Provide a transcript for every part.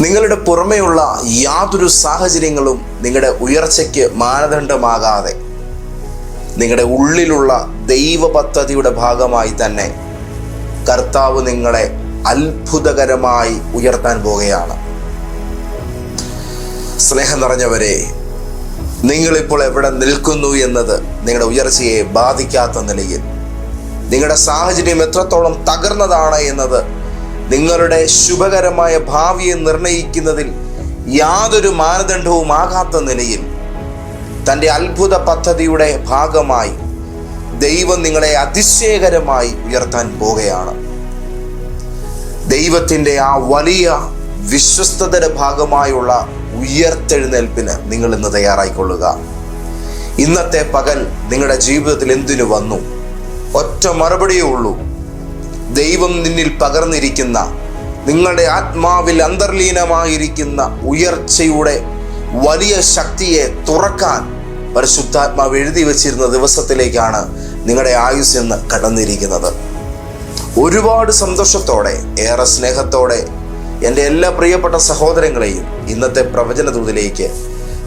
നിങ്ങളുടെ പുറമെയുള്ള യാതൊരു സാഹചര്യങ്ങളും നിങ്ങളുടെ ഉയർച്ചയ്ക്ക് മാനദണ്ഡമാകാതെ നിങ്ങളുടെ ഉള്ളിലുള്ള ദൈവ പദ്ധതിയുടെ ഭാഗമായി തന്നെ കർത്താവ് നിങ്ങളെ അത്ഭുതകരമായി ഉയർത്താൻ പോകുകയാണ് സ്നേഹം നിറഞ്ഞവരെ നിങ്ങളിപ്പോൾ എവിടെ നിൽക്കുന്നു എന്നത് നിങ്ങളുടെ ഉയർച്ചയെ ബാധിക്കാത്ത നിലയിൽ നിങ്ങളുടെ സാഹചര്യം എത്രത്തോളം തകർന്നതാണ് എന്നത് നിങ്ങളുടെ ശുഭകരമായ ഭാവിയെ നിർണയിക്കുന്നതിൽ യാതൊരു മാനദണ്ഡവും ആകാത്ത നിലയിൽ തന്റെ അത്ഭുത പദ്ധതിയുടെ ഭാഗമായി ദൈവം നിങ്ങളെ അതിശയകരമായി ഉയർത്താൻ പോകുകയാണ് ദൈവത്തിന്റെ ആ വലിയ വിശ്വസ്തതയുടെ ഭാഗമായുള്ള ഉയർത്തെഴുന്നേൽപ്പിന് നിങ്ങൾ ഇന്ന് തയ്യാറായിക്കൊള്ളുക. ഇന്നത്തെ പകൽ നിങ്ങളുടെ ജീവിതത്തിൽ എന്തിനു വന്നു? ഒറ്റ മറുപടിയേ ഉള്ളൂ. ദൈവം നിന്നിൽ പകർന്നിരിക്കുന്ന നിങ്ങളുടെ ആത്മാവിൽ അന്തർലീനമായിരിക്കുന്ന ഉയർച്ചയുടെ വലിയ ശക്തിയെ തുറക്കാൻ പരിശുദ്ധാത്മാവ് എഴുതി വച്ചിരുന്ന ദിവസത്തിലേക്കാണ് നിങ്ങളുടെ ആയുസ് എന്ന് കടന്നിരിക്കുന്നത്. ഒരുപാട് സന്തോഷത്തോടെ ഏറെ സ്നേഹത്തോടെ എന്റെ എല്ലാ പ്രിയപ്പെട്ട സഹോദരങ്ങളെയും ഇന്നത്തെ പ്രവചന ദൂതിലേക്ക്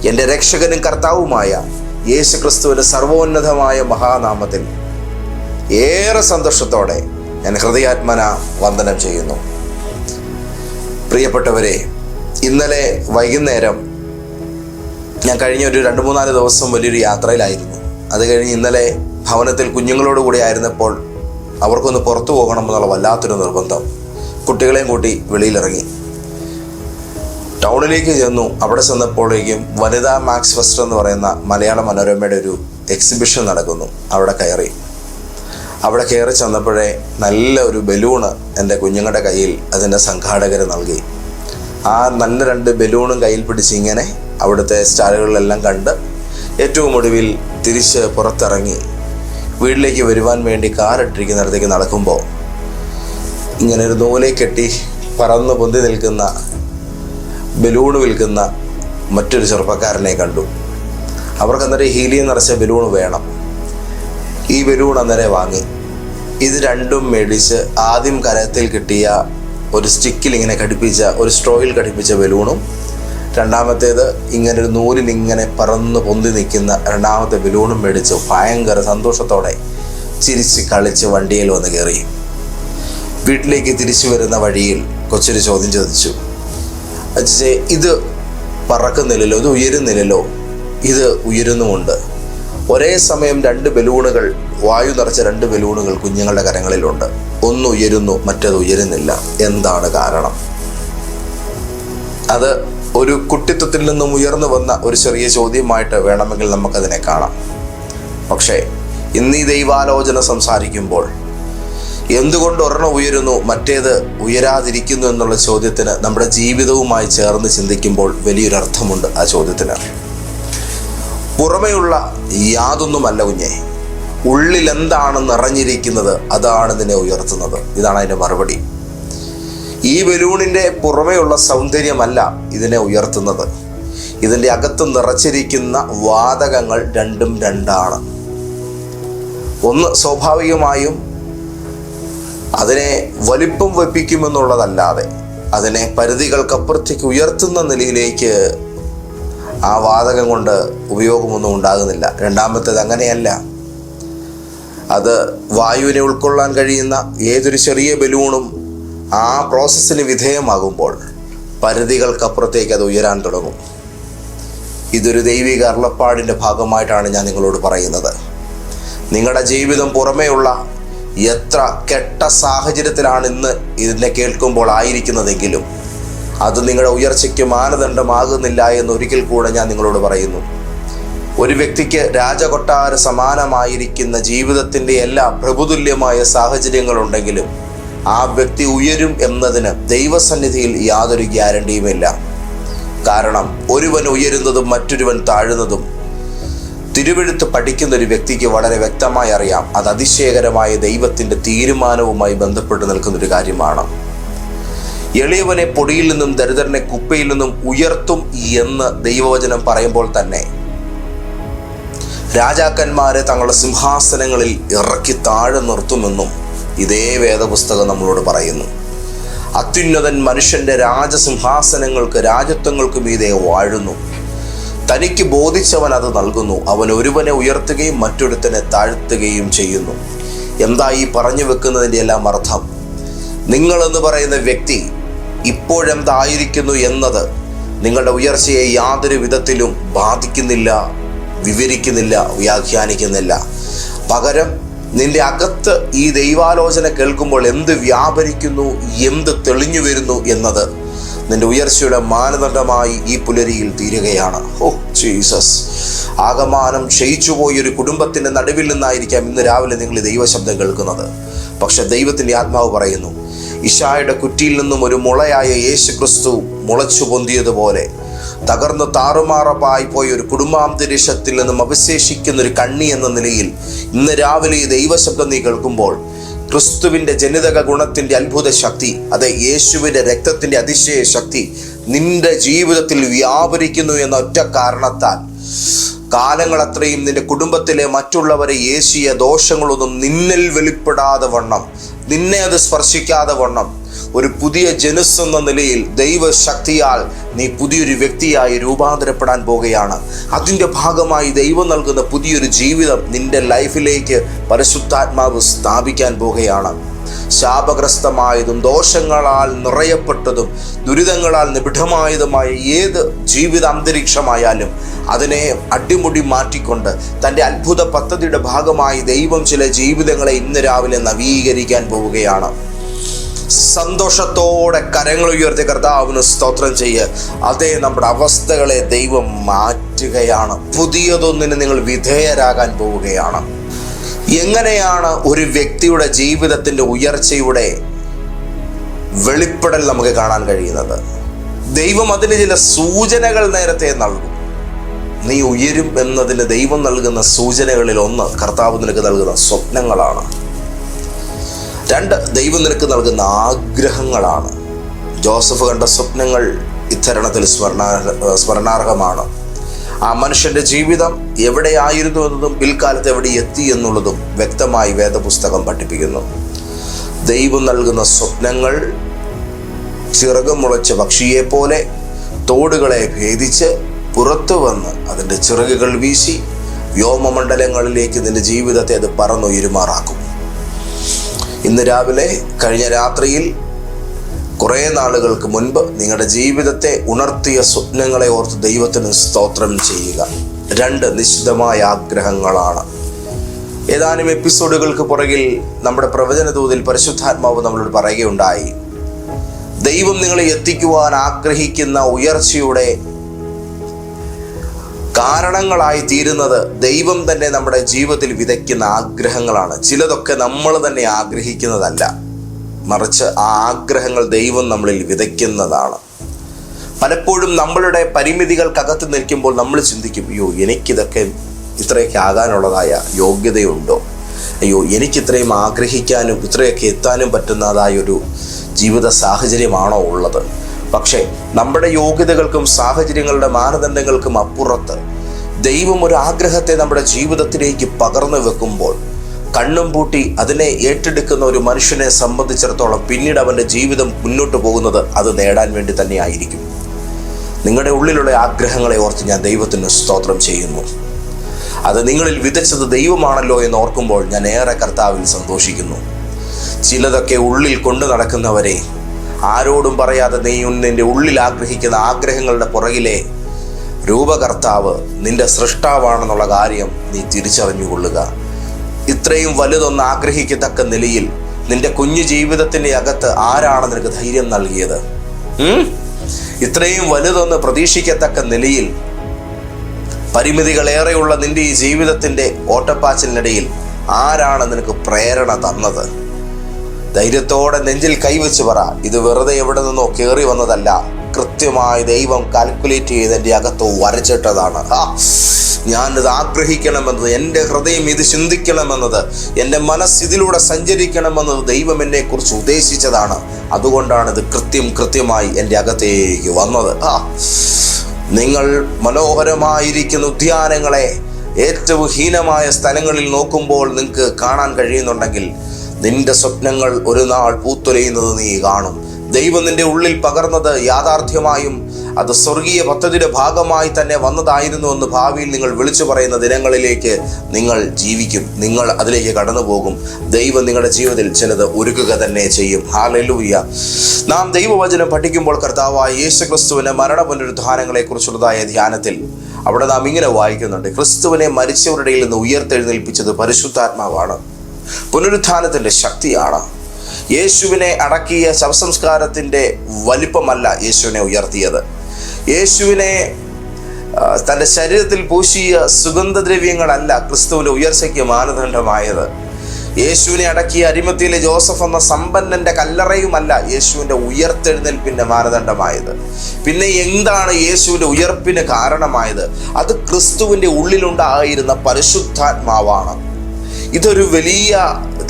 എന്റെ രക്ഷകനും കർത്താവുമായ യേശു ക്രിസ്തുവിന്റെ സർവോന്നതമായ മഹാനാമത്തിൽ ഏറെ സന്തോഷത്തോടെ ഞാൻ ഹൃദയാത്മന വന്ദനം ചെയ്യുന്നു. പ്രിയപ്പെട്ടവരെ ഇന്നലെ വൈകുന്നേരം ഞാൻ കഴിഞ്ഞ ഒരു രണ്ട് മൂന്നാൽ ദിവസം വലിയൊരു യാത്രയിലായിരുന്നു. അത് കഴിഞ്ഞ് ഇന്നലെ ഭവനത്തിൽ കുഞ്ഞുങ്ങളോട് കൂടി ആയിരുന്നപ്പോൾ അവർക്കൊന്ന് പുറത്തു പോകണം എന്നുള്ള വല്ലാത്തൊരു നിർബന്ധം കുട്ടികളെയും കൂട്ടി വെളിയിലിറങ്ങി. ടൗണിലേക്ക് ചെന്നു. അവിടെ ചെന്നപ്പോഴേക്കും വനിതാ മാക്സ് ഫെസ്റ്റർ എന്ന് പറയുന്ന മലയാള മനോരമയുടെ ഒരു എക്സിബിഷൻ നടക്കുന്നു. അവിടെ കയറി. അവിടെ കയറി ചെന്നപ്പോഴേ നല്ല ഒരു ബലൂണ് എന്റെ കുഞ്ഞുങ്ങളുടെ കയ്യിൽ അതിന്റെ സംഘാടകർ നൽകി. ആ നല്ല രണ്ട് ബലൂണും കയ്യിൽ പിടിച്ച് ഇങ്ങനെ അവിടുത്തെ സ്റ്റാളുകളിലെല്ലാം കണ്ട് ഏറ്റവും ഒടുവിൽ തിരിച്ച് പുറത്തിറങ്ങി. വീട്ടിലേക്ക് വരുവാൻ വേണ്ടി കാറിട്ടിരിക്കുന്നിടത്തേക്ക് നടക്കുമ്പോൾ ഇങ്ങനെ ഒരു നൂലെ കെട്ടി പറന്ന് പൊന്തി നിൽക്കുന്ന ബലൂണ് വിൽക്കുന്ന മറ്റൊരു ചെറുപ്പക്കാരനെ കണ്ടു. അവർക്ക് അന്നേരം ഹീലിയം നിറച്ച ബലൂൺ വേണം. ഈ ബലൂൺ അന്നേരം വാങ്ങി. ഇത് രണ്ടും മേടിച്ച് ആദ്യം കരത്തിൽ കിട്ടിയ ഒരു സ്റ്റിക്കിൽ ഇങ്ങനെ ഘടിപ്പിച്ച ഒരു സ്ട്രോയിൽ ഘടിപ്പിച്ച ബലൂണും രണ്ടാമത്തേത് ഇങ്ങനെ ഒരു നൂലിൽ ഇങ്ങനെ പറന്ന് പൊന്തി നിൽക്കുന്ന രണ്ടാമത്തെ ബലൂണും മേടിച്ച് ഭയങ്കര സന്തോഷത്തോടെ ചിരിച്ച് കളിച്ച് വണ്ടിയിൽ വന്ന് കയറി. വീട്ടിലേക്ക് തിരിച്ചു വരുന്ന വഴിയിൽ കൊച്ചൊരു ചോദ്യം ചോദിച്ചു. അച്ഛേ ഇത് പറക്കുന്നില്ലല്ലോ ഇത് ഉയരുന്നില്ലല്ലോ ഇത് ഉയരുന്നുമുണ്ട്? ഒരേ സമയം രണ്ട് ബലൂണുകൾ വായു നിറച്ച രണ്ട് ബലൂണുകൾ കുഞ്ഞുങ്ങളുടെ കരങ്ങളിലുണ്ട്. ഒന്ന് ഉയരുന്നു മറ്റത് ഉയരുന്നില്ല. എന്താണ് കാരണം? അത് ഒരു കുട്ടിത്വത്തിൽ നിന്നും ഉയർന്നു വന്ന ഒരു ചെറിയ ചോദ്യമായിട്ട് വേണമെങ്കിൽ നമുക്കതിനെ കാണാം. പക്ഷേ ഇന്ന് ഈ ദൈവാലോചന സംസാരിക്കുമ്പോൾ എന്തുകൊണ്ട് ഒരെണ്ണം ഉയരുന്നു മറ്റേത് ഉയരാതിരിക്കുന്നു എന്നുള്ള ചോദ്യത്തിന് നമ്മുടെ ജീവിതവുമായി ചേർന്ന് ചിന്തിക്കുമ്പോൾ വലിയൊരു അർത്ഥമുണ്ട് ആ ചോദ്യത്തിന്. പുറമെയുള്ള യാതൊന്നുമല്ല കുഞ്ഞെ. ഉള്ളിൽ എന്താണ് നിറഞ്ഞിരിക്കുന്നത് അതാണ് നിന്നെ ഉയർത്തുന്നത്. ഇതാണ് അതിന്റെ മറുപടി. ഈ ബലൂണിന്റെ പുറമെയുള്ള സൗന്ദര്യമല്ല ഇതിനെ ഉയർത്തുന്നത്. ഇതിന്റെ അകത്ത് നിറച്ചിരിക്കുന്ന വാതകങ്ങൾ രണ്ടും രണ്ടാണ്. ഒന്ന് സ്വാഭാവികമായും അതിനെ വലിപ്പം വെപ്പിക്കുമെന്നുള്ളതല്ലാതെ അതിനെ പരിധികൾക്കപ്പുറത്തേക്ക് ഉയർത്തുന്ന നിലയിലേക്ക് ആ വാതകം കൊണ്ട് ഉപയോഗമൊന്നും ഉണ്ടാകുന്നില്ല. രണ്ടാമത്തേത് അങ്ങനെയല്ല. അത് വായുവിനെ ഉൾക്കൊള്ളാൻ കഴിയുന്ന ഏതൊരു ചെറിയ ബലൂണും ആ പ്രോസസ്സിന് വിധേയമാകുമ്പോൾ പരിധികൾക്കപ്പുറത്തേക്ക് അത് ഉയരാൻ തുടങ്ങും. ഇതൊരു ദൈവിക അരുളപ്പാടിന്റെ ഭാഗമായിട്ടാണ് ഞാൻ നിങ്ങളോട് പറയുന്നത്. നിങ്ങളുടെ ജീവിതം പുറമേയുള്ള എത്ര കെട്ട സാഹചര്യത്തിലാണ് ഇന്ന് ഇതിനെ കേൾക്കുമ്പോൾ ആയിരിക്കുന്നതെങ്കിലും അത് നിങ്ങളുടെ ഉയർച്ചയ്ക്ക് മാനദണ്ഡമാകുന്നില്ല എന്ന് ഒരിക്കൽ കൂടെ ഞാൻ നിങ്ങളോട് പറയുന്നു. ഒരു വ്യക്തിക്ക് രാജകൊട്ടാര സമാനമായിരിക്കുന്ന ജീവിതത്തിന്റെ എല്ലാ പ്രഭുതുല്യമായ സാഹചര്യങ്ങളുണ്ടെങ്കിലും ആ വ്യക്തി ഉയരും എന്നതിന് ദൈവസന്നിധിയിൽ യാതൊരു ഗ്യാരണ്ടിയുമില്ല കാരണം ഒരുവൻ ഉയരുന്നതും മറ്റൊരുവൻ താഴുന്നതും തിരുവെഴുത്ത് പഠിക്കുന്ന ഒരു വ്യക്തിക്ക് വളരെ വ്യക്തമായി അറിയാം. അത് അതിശയകരമായ ദൈവത്തിന്റെ തീരുമാനവുമായി ബന്ധപ്പെട്ട് നിൽക്കുന്ന ഒരു കാര്യമാണ്. എളിയവനെ പൊടിയിൽ നിന്നും ദരിദ്രനെ കുപ്പയിൽ നിന്നും ഉയർത്തും എന്ന് ദൈവവചനം പറയുമ്പോൾ തന്നെ രാജാക്കന്മാരെ തങ്ങളുടെ സിംഹാസനങ്ങളിൽ ഇറക്കി താഴെ നിർത്തുമെന്നും ഇതേ വേദപുസ്തകം നമ്മളോട് പറയുന്നു. അത്യുന്നതൻ മനുഷ്യന്റെ രാജസിംഹാസനങ്ങൾക്ക് രാജത്വങ്ങൾക്ക് മീതെ വാഴുന്നു. തനിക്ക് ബോധിച്ചവൻ അത് നൽകുന്നു. അവൻ ഒരുവനെ ഉയർത്തുകയും മറ്റൊരുത്തനെ താഴ്ത്തുകയും ചെയ്യുന്നു. എന്താ ഈ പറഞ്ഞു വെക്കുന്നതിന്റെ എല്ലാം അർത്ഥം? നിങ്ങളെന്ന് പറയുന്ന വ്യക്തി ഇപ്പോഴെന്തായിരിക്കുന്നു എന്നത് നിങ്ങളുടെ ഉയർച്ചയെ യാതൊരു വിധത്തിലും ബാധിക്കുന്നില്ല വിവരിക്കുന്നില്ല വ്യാഖ്യാനിക്കുന്നില്ല. പകരം നിന്റെ അകത്ത് ഈ ദൈവാലോചന കേൾക്കുമ്പോൾ എന്ത് വ്യാപരിക്കുന്നു എന്ത് തെളിഞ്ഞു വരുന്നു എന്നത് നിന്റെ ഉയർച്ചയുടെ മാനദണ്ഡമായി ഈ പുലരിയിൽ തീരുകയാണ്. ഓ ജീസസ്. ആകമാനം ക്ഷയിച്ചു പോയ ഒരു കുടുംബത്തിന്റെ നടുവിൽ നിന്നായിരിക്കാം ഇന്ന് രാവിലെ നിങ്ങൾ ദൈവശബ്ദം കേൾക്കുന്നത്. പക്ഷെ ദൈവത്തിന്റെ ആത്മാവ് പറയുന്നു ഇഷായുടെ കുറ്റിയിൽ നിന്നും ഒരു മുളയായ യേശു ക്രിസ്തു മുളച്ചു പൊന്തിയതുപോലെ. തകർന്ന് താറുമാറപ്പായി പോയ ഒരു കുടുംബാന്തരീക്ഷത്തിൽ നിന്നും അവശേഷിക്കുന്ന ഒരു കണ്ണി എന്ന നിലയിൽ ഇന്ന് രാവിലെ ഈ ദൈവശബ്ദം നീ കേൾക്കുമ്പോൾ ക്രിസ്തുവിന്റെ ജനിതക ഗുണത്തിന്റെ അത്ഭുത ശക്തി അതെ യേശുവിന്റെ രക്തത്തിന്റെ അതിശയ ശക്തി നിന്റെ ജീവിതത്തിൽ വ്യാപരിക്കുന്നു എന്ന ഒറ്റ കാരണത്താൽ. കാലങ്ങൾ അത്രയും നിന്റെ കുടുംബത്തിലെ മറ്റുള്ളവരെ യേശിയ ദോഷങ്ങളൊന്നും നിന്നിൽ വെളിപ്പെടാതെ വണ്ണം. നിന്നെ അത് സ്പർശിക്കാതെ വണ്ണം. ഒരു പുതിയ ജനുസ് എന്ന നിലയിൽ ദൈവശക്തിയാൽ നീ പുതിയൊരു വ്യക്തിയായി രൂപാന്തരപ്പെടാൻ പോകുകയാണ് അതിന്റെ ഭാഗമായി ദൈവം നൽകുന്ന പുതിയൊരു ജീവിതം നിന്റെ ലൈഫിലേക്ക് പരിശുദ്ധാത്മാവ് സ്ഥാപിക്കാൻ പോകുകയാണ് ശാപഗ്രസ്തമായതും ദോഷങ്ങളാൽ നിറയപ്പെട്ടതും ദുരിതങ്ങളാൽ നിബിഡമായതുമായ ഏത് ജീവിത അന്തരീക്ഷമായാലും അതിനെ അടിമുടി മാറ്റിക്കൊണ്ട് തന്റെ അത്ഭുത പദ്ധതിയുടെ ഭാഗമായി ദൈവം ചില ജീവിതങ്ങളെ ഇന്ന് രാവിലെ നവീകരിക്കാൻ പോവുകയാണ്. സന്തോഷത്തോടെ കരങ്ങൾ ഉയർത്തി കർത്താവിന് സ്തോത്രം ചെയ്യ്. അതേ നമ്മുടെ അവസ്ഥകളെ ദൈവം മാറ്റുകയാണ്. പുതിയതൊന്നിന് നിങ്ങൾ വിധേയരാകാൻ പോവുകയാണ്. എങ്ങനെയാണ് ഒരു വ്യക്തിയുടെ ജീവിതത്തിന്റെ ഉയർച്ചയുടെ വെളിപ്പെടൽ നമുക്ക് കാണാൻ കഴിയുന്നത്? ദൈവം അതിന് ചില സൂചനകൾ നേരത്തെ നൽകും. നീ ഉയരും എന്നതിന് ദൈവം നൽകുന്ന സൂചനകളിൽ ഒന്ന് കർത്താവ് നിനക്ക് നൽകുന്ന സ്വപ്നങ്ങളാണ്. രണ്ട് ദൈവം നിനക്ക് നൽകുന്ന ആഗ്രഹങ്ങളാണ്. ജോസഫ് കണ്ട സ്വപ്നങ്ങൾ ഇത്തരണത്തിൽ സ്മരണാർഹ സ്മരണാർഹമാണ്. ആ മനുഷ്യന്റെ ജീവിതം എവിടെയായിരുന്നു എന്നതും പിൽക്കാലത്ത് എവിടെ എത്തി എന്നുള്ളതും വ്യക്തമായി വേദപുസ്തകം പഠിപ്പിക്കുന്നു. ദൈവം നൽകുന്ന സ്വപ്നങ്ങൾ ചിറകം മുളച്ച പക്ഷിയെ പോലെ തോടുകളെ ഭേദിച്ച് പുറത്തു വന്ന് അതിന്റെ ചിറകുകൾ വീശി വ്യോമമണ്ഡലങ്ങളിലേക്ക് നിന്റെ ജീവിതത്തെ അത് പറന്നുയരുമാറാക്കും. ഇന്ന് രാവിലെ കഴിഞ്ഞ രാത്രിയിൽ കുറേ നാളുകൾക്ക് മുൻപ് നിങ്ങളുടെ ജീവിതത്തെ ഉണർത്തിയ സ്വപ്നങ്ങളെ ഓർത്ത് ദൈവത്തിന് സ്തോത്രം ചെയ്യുക. രണ്ട് നിശ്ചിതമായ ആഗ്രഹങ്ങളാണ്. ഏതാനും എപ്പിസോഡുകൾക്ക് പുറകിൽ നമ്മുടെ പ്രവചന തോതിൽ പരിശുദ്ധാത്മാവ് നമ്മളോട് പറയുകയുണ്ടായി. ദൈവം നിങ്ങളെ എത്തിക്കുവാൻ ആഗ്രഹിക്കുന്ന ഉയർച്ചയുടെ കാരണങ്ങളായി തീരുന്നത് ദൈവം തന്നെ നമ്മുടെ ജീവിതത്തിൽ വിതയ്ക്കുന്ന ആഗ്രഹങ്ങളാണ്. ചിലതൊക്കെ നമ്മൾ തന്നെ ആഗ്രഹിക്കുന്നതല്ല. മറിച്ച് ആ ആഗ്രഹങ്ങൾ ദൈവം നമ്മളിൽ വിതയ്ക്കുന്നതാണ്. പലപ്പോഴും നമ്മളുടെ പരിമിതികൾക്കകത്ത് നിൽക്കുമ്പോൾ നമ്മൾ ചിന്തിക്കും അയ്യോ എനിക്കിതൊക്കെ ഇത്രയൊക്കെ ആകാനുള്ളതായ യോഗ്യതയുണ്ടോ? അയ്യോ എനിക്കിത്രയും ആഗ്രഹിക്കാനും ഇത്രയൊക്കെ എത്താനും പറ്റുന്നതായൊരു ജീവിത സാഹചര്യമാണോ ഉള്ളത്? പക്ഷേ നമ്മുടെ യോഗ്യതകൾക്കും സാഹചര്യങ്ങളുടെ മാനദണ്ഡങ്ങൾക്കും അപ്പുറത്ത് ദൈവം ഒരു ആഗ്രഹത്തെ നമ്മുടെ ജീവിതത്തിലേക്ക് പകർന്നു വെക്കുമ്പോൾ കണ്ണും പൂട്ടി അതിനെ ഏറ്റെടുക്കുന്ന ഒരു മനുഷ്യനെ സംബന്ധിച്ചിടത്തോളം പിന്നീട് അവന്റെ ജീവിതം മുന്നോട്ട് പോകുന്നത് അത് നേടാൻ വേണ്ടി തന്നെ ആയിരിക്കും നിങ്ങളുടെ ഉള്ളിലുള്ള ആഗ്രഹങ്ങളെ ഓർത്ത് ഞാൻ ദൈവത്തിന് സ്തോത്രം ചെയ്യുന്നു. അത് നിങ്ങളിൽ വിതച്ചത് ദൈവമാണല്ലോ എന്ന് ഓർക്കുമ്പോൾ ഞാൻ ഏറെ കർത്താവിൽ സന്തോഷിക്കുന്നു. ചിലതൊക്കെ ഉള്ളിൽ കൊണ്ടു നടക്കുന്നവരെ ആരോടും പറയാതെ നീ നിന്റെ ഉള്ളിൽ ആഗ്രഹിക്കുന്ന ആഗ്രഹങ്ങളുടെ പുറകിലെ രൂപകർത്താവ് നിന്റെ സൃഷ്ടാവാണെന്നുള്ള കാര്യം നീ തിരിച്ചറിഞ്ഞുകൊള്ളുക. ഇത്രയും വലുതൊന്ന് ആഗ്രഹിക്കത്തക്ക നിലയിൽ നിന്റെ കുഞ്ഞു ജീവിതത്തിന്റെ അകത്ത് ആരാണ് നിനക്ക് ധൈര്യം നൽകിയത്? ഇത്രയും വലുതൊന്ന് പ്രതീക്ഷിക്കത്തക്ക നിലയിൽ പരിമിതികളേറെയുള്ള നിന്റെ ഈ ജീവിതത്തിന്റെ ഓട്ടപ്പാച്ചിലിനിടയിൽ ആരാണ് നിനക്ക് പ്രേരണ തന്നത്? ധൈര്യത്തോടെ നെഞ്ചിൽ കൈവച്ച് പറ. ഇത് വെറുതെ എവിടെ നിന്നോ കയറി വന്നതല്ല. കൃത്യമായി ദൈവം കാൽക്കുലേറ്റ് ചെയ്ത് എന്റെ അകത്ത് വരച്ചിട്ടതാണ്. ഞാനിത് ആഗ്രഹിക്കണമെന്നത് എന്റെ ഹൃദയം ഇത് ചിന്തിക്കണമെന്നത് എന്റെ മനസ്സ് ഇതിലൂടെ സഞ്ചരിക്കണമെന്നത് ദൈവം എന്നെ കുറിച്ച് ഉദ്ദേശിച്ചതാണ്. അതുകൊണ്ടാണ് ഇത് കൃത്യം കൃത്യമായി എന്റെ അകത്തേക്ക് വന്നത്. നിങ്ങൾ മനോഹരമായിരിക്കുന്ന ഉദ്യാനങ്ങളെ ഏറ്റവും ഹീനമായ സ്ഥലങ്ങളിൽ നോക്കുമ്പോൾ നിങ്ങൾക്ക് കാണാൻ കഴിയുന്നുണ്ടെങ്കിൽ നിന്റെ സ്വപ്നങ്ങൾ ഒരു നാൾ പൂത്തൊലയുന്നത് നീ കാണും. ദൈവം നിന്റെ ഉള്ളിൽ പകർന്നത് യാഥാർത്ഥ്യമായും അത് സ്വർഗീയ പദ്ധതിയുടെ ഭാഗമായി തന്നെ വന്നതായിരുന്നു എന്ന് ഭാവിയിൽ നിങ്ങൾ വിളിച്ചു പറയുന്ന ദിനങ്ങളിലേക്ക് നിങ്ങൾ ജീവിക്കും. നിങ്ങൾ അതിലേക്ക് കടന്നു പോകും ദൈവം നിങ്ങളുടെ ജീവിതത്തിൽ ചിലത് ഒരുക്കുക തന്നെ ചെയ്യും. ഹാലലൂയ നാം ദൈവവചനം പഠിക്കുമ്പോൾ കർത്താവായ യേശു ക്രിസ്തുവിന്റെ മരണ പുനരുദ്ധാനങ്ങളെ കുറിച്ചുള്ളതായ ധ്യാനത്തിൽ അവിടെ നാം ഇങ്ങനെ വായിക്കുന്നുണ്ട്. ക്രിസ്തുവിനെ മരിച്ചവരുടെ നിന്ന് ഉയർത്തെഴുന്നേൽപ്പിച്ചത് പരിശുദ്ധാത്മാവാണ്. പുനരുത്ഥാനത്തിന്റെ ശക്തിയാണ്. യേശുവിനെ അടക്കിയ ശവസംസ്കാരത്തിന്റെ വലിപ്പമല്ല യേശുവിനെ ഉയർത്തിയത്. യേശുവിനെ തന്റെ ശരീരത്തിൽ പൂശിയ സുഗന്ധദ്രവ്യങ്ങളല്ല ക്രിസ്തുവിന്റെ ഉയർച്ചയ്ക്ക് മാനദണ്ഡമായത്. യേശുവിനെ അടക്കിയ അരിമത്തിയിലെ ജോസഫ് എന്ന സമ്പന്നന്റെ കല്ലറയുമല്ല യേശുവിന്റെ ഉയർത്തെഴുന്നേൽപ്പിന്റെ മാനദണ്ഡമായത്. പിന്നെ എന്താണ് യേശുവിന്റെ ഉയർപ്പിന് കാരണമായത്? അത് ക്രിസ്തുവിന്റെ ഉള്ളിലുണ്ടായിരുന്ന പരിശുദ്ധാത്മാവാണ്. ഇതൊരു വലിയ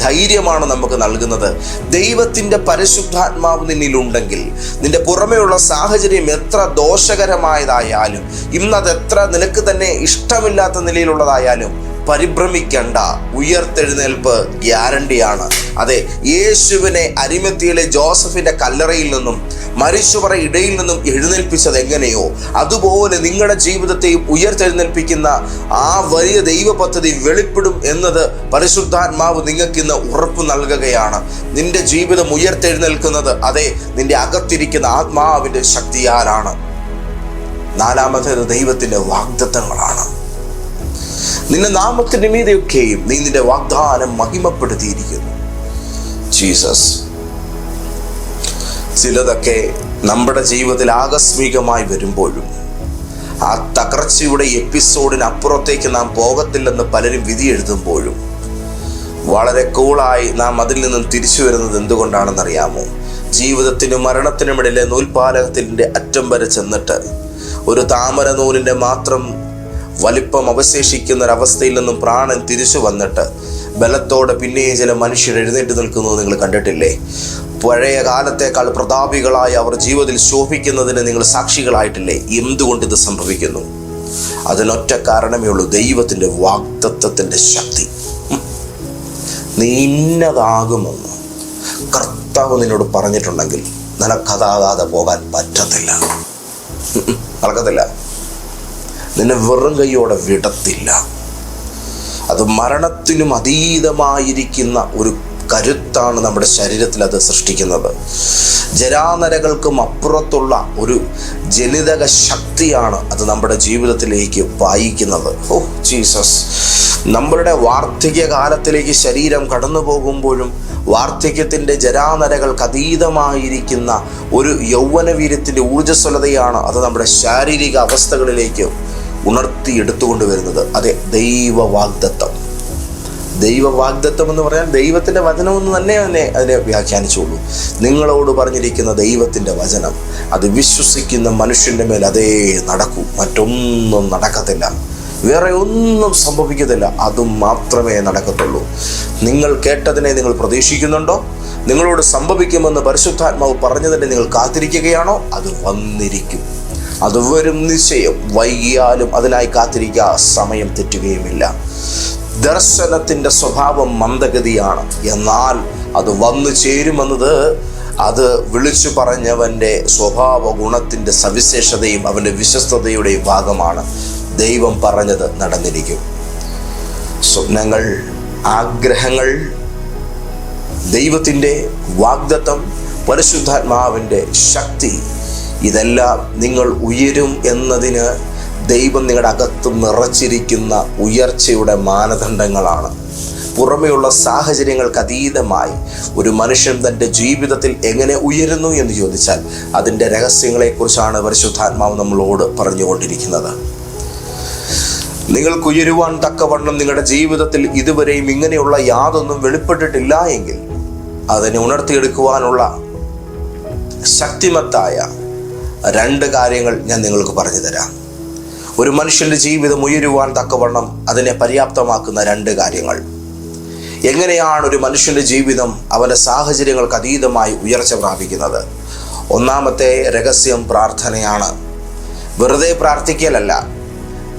ധൈര്യമാണ് നമുക്ക് നൽകുന്നത്. ദൈവത്തിന്റെ പരിശുദ്ധാത്മാവ് നിന്നിലുണ്ടെങ്കിൽ നിന്റെ പുറമെയുള്ള സാഹചര്യം എത്ര ദോഷകരമായതായാലും ഇന്നത് എത്ര നിനക്ക് തന്നെ ഇഷ്ടമില്ലാത്ത നിലയിലുള്ളതായാലും പരിഭ്രമിക്കണ്ട. ഉയർത്തെഴുന്നേൽപ്പ് ഗ്യാരണ്ടിയാണ്. അതെ യേശുവിനെ അരിമത്തിയിലെ ജോസഫിന്റെ കല്ലറയിൽ നിന്നും മരിച്ചുപറ ഇടയിൽ നിന്നും എഴുന്നേൽപ്പിച്ചത് എങ്ങനെയോ? അതുപോലെ നിങ്ങളുടെ ജീവിതത്തെയും ഉയർത്തെഴുന്നേൽപ്പിക്കുന്ന ആ വലിയ ദൈവ പദ്ധതി വെളിപ്പെടും എന്നത് പരിശുദ്ധാത്മാവ് നിങ്ങൾക്ക് ഇന്ന് ഉറപ്പ് നൽകുകയാണ്. നിന്റെ ജീവിതം ഉയർത്തെഴുന്നേൽക്കുന്നത് അതെ നിന്റെ അകത്തിരിക്കുന്ന ആത്മാവിന്റെ ശക്തിയാലാണ്. നാലാമത്തേത് ദൈവത്തിന്റെ വാഗ്ദത്തങ്ങളാണ്. നിന്റെ നാമത്തിന്റെ മീതെയൊക്കെയും നീ നിന്റെ വാഗ്ദാനം മഹിമപ്പെടുത്തിയിരിക്കുന്നു. ജീസസ് ചിലതൊക്കെ നമ്മുടെ ജീവിതത്തിൽ ആകസ്മികമായി വരുമ്പോഴും ആ തകർച്ചയുടെ എപ്പിസോഡിന് അപ്പുറത്തേക്ക് നാം പോകത്തില്ലെന്ന് പലരും വിധി എഴുതുമ്പോഴും വളരെ കൂളായി നാം അതിൽ നിന്നും തിരിച്ചു വരുന്നത് എന്തുകൊണ്ടാണെന്നറിയാമോ? ജീവിതത്തിനും മരണത്തിനുമിടയിലെ നൂൽപാലകത്തിന്റെ അറ്റം വരെ ചെന്നിട്ട് ഒരു താമര നൂലിന്റെ മാത്രം വലിപ്പം അവശേഷിക്കുന്ന ഒരവസ്ഥയിൽ നിന്നും പ്രാണൻ തിരിച്ചു വന്നിട്ട് ബലത്തോടെ പിന്നെയും ചില മനുഷ്യർ എഴുന്നേറ്റ് നിൽക്കുന്നത് നിങ്ങൾ കണ്ടിട്ടില്ലേ? പഴയ കാലത്തേക്കാൾ പ്രതാപികളായി അവർ ജീവിതത്തിൽ ശോഭിക്കുന്നതിന് നിങ്ങൾ സാക്ഷികളായിട്ടില്ലേ? എന്തുകൊണ്ട് ഇത് സംഭവിക്കുന്നു? അതിനൊറ്റ കാരണമേ ഉള്ളൂ ദൈവത്തിന്റെ വാക്തത്വത്തിന്റെ ശക്തി. നീ കർത്താവ് നിന്നോട് പറഞ്ഞിട്ടുണ്ടെങ്കിൽ നിനക്കതാകാതെ പോകാൻ പറ്റത്തില്ല. നടക്കത്തില്ല. നിന്നെ വെറും കൈയോടെ വിടത്തില്ല. അത് മരണത്തിനും അതീതമായിരിക്കുന്ന ഒരു കരുത്താണ് നമ്മുടെ ശരീരത്തിൽ അത് സൃഷ്ടിക്കുന്നത്. ജരാനരകൾക്കും അപ്പുറത്തുള്ള ഒരു ജനിതക ശക്തിയാണ് അത് നമ്മുടെ ജീവിതത്തിലേക്ക് വായിക്കുന്നത് ഓ ജീസസ്. നമ്മളുടെ വാർദ്ധക്യ കാലത്തിലേക്ക് ശരീരം കടന്നു പോകുമ്പോഴും വാർദ്ധക്യത്തിന്റെ ജരാനരകൾക്ക് അതീതമായിരിക്കുന്ന ഒരു യൗവനവീര്യത്തിന്റെ ഊർജസ്വലതയാണ് അത് നമ്മുടെ ശാരീരിക അവസ്ഥകളിലേക്ക് ഉണർത്തി എടുത്തുകൊണ്ട് വരുന്നത്. അതെ ദൈവ വാഗ്ദത്തം ദൈവ വാഗ്ദത്തം എന്ന് പറഞ്ഞാൽ ദൈവത്തിന്റെ വചനം എന്ന് തന്നെ തന്നെ അതിനെ വ്യാഖ്യാനിച്ചുള്ളൂ. നിങ്ങളോട് പറഞ്ഞിരിക്കുന്ന ദൈവത്തിന്റെ വചനം അത് വിശ്വസിക്കുന്ന മനുഷ്യന്റെ മേൽ അതേ നടക്കൂ. മറ്റൊന്നും നടക്കത്തില്ല. വേറെ ഒന്നും സംഭവിക്കത്തില്ല. അതും മാത്രമേ നടക്കത്തുള്ളൂ. നിങ്ങൾ കേട്ടതിനെ നിങ്ങൾ പ്രതീക്ഷിക്കുന്നുണ്ടോ? നിങ്ങളോട് സംഭവിക്കുമെന്ന് പരിശുദ്ധാത്മാവ് പറഞ്ഞതിനെ നിങ്ങൾ കാത്തിരിക്കുകയാണോ? അത് വന്നിരിക്കും. അത് വരും നിശ്ചയം. വൈകിയാലും അതിനായി കാത്തിരിക്കുക. സമയം തെറ്റുകയുമില്ല. ദർശനത്തിന്റെ സ്വഭാവം മന്ദഗതിയാണ്. എന്നാൽ അത് വന്നു ചേരുമെന്നത് അത് വിളിച്ചു പറഞ്ഞവന്റെ സ്വഭാവ ഗുണത്തിന്റെ സവിശേഷതയും അവന്റെ വിശ്വസ്തതയുടെയും ഭാഗമാണ്. ദൈവം പറഞ്ഞത് നടന്നിരിക്കും. സ്വപ്നങ്ങൾ ആഗ്രഹങ്ങൾ ദൈവത്തിന്റെ വാഗ്ദത്തം പരിശുദ്ധാത്മാവിന്റെ ശക്തി ഇതെല്ലാം നിങ്ങൾ ഉയരും എന്നതിന് ദൈവം നിങ്ങളുടെ അകത്ത് നിറച്ചിരിക്കുന്ന ഉയർച്ചയുടെ മാനദണ്ഡങ്ങളാണ്. പുറമെയുള്ള സാഹചര്യങ്ങൾക്ക് അതീതമായി ഒരു മനുഷ്യൻ തന്റെ ജീവിതത്തിൽ എങ്ങനെ ഉയരുന്നു എന്ന് ചോദിച്ചാൽ അതിന്റെ രഹസ്യങ്ങളെക്കുറിച്ചാണ് പരിശുദ്ധാത്മാവ് നമ്മളോട് പറഞ്ഞുകൊണ്ടിരിക്കുന്നത്. നിങ്ങൾക്ക് ഉയരുവാൻ തക്കവണ്ണം നിങ്ങളുടെ ജീവിതത്തിൽ ഇതുവരെയും ഇങ്ങനെയുള്ള യാതൊന്നും വെളിപ്പെട്ടിട്ടില്ല എങ്കിൽ അതിനെ ഉണർത്തിയെടുക്കുവാനുള്ള ശക്തിമത്തായ രണ്ട് കാര്യങ്ങൾ ഞാൻ നിങ്ങൾക്ക് പറഞ്ഞു തരാം. ഒരു മനുഷ്യന്റെ ജീവിതം ഉയരുവാൻ തക്കവണ്ണം അതിനെ പര്യാപ്തമാക്കുന്ന രണ്ട് കാര്യങ്ങൾ. എങ്ങനെയാണ് ഒരു മനുഷ്യന്റെ ജീവിതം അവന്റെ സാഹചര്യങ്ങൾക്ക് അതീതമായി ഉയർച്ച പ്രാപിക്കുന്നത്? ഒന്നാമത്തെ രഹസ്യം പ്രാർത്ഥനയാണ്. വെറുതെ പ്രാർത്ഥിക്കലല്ല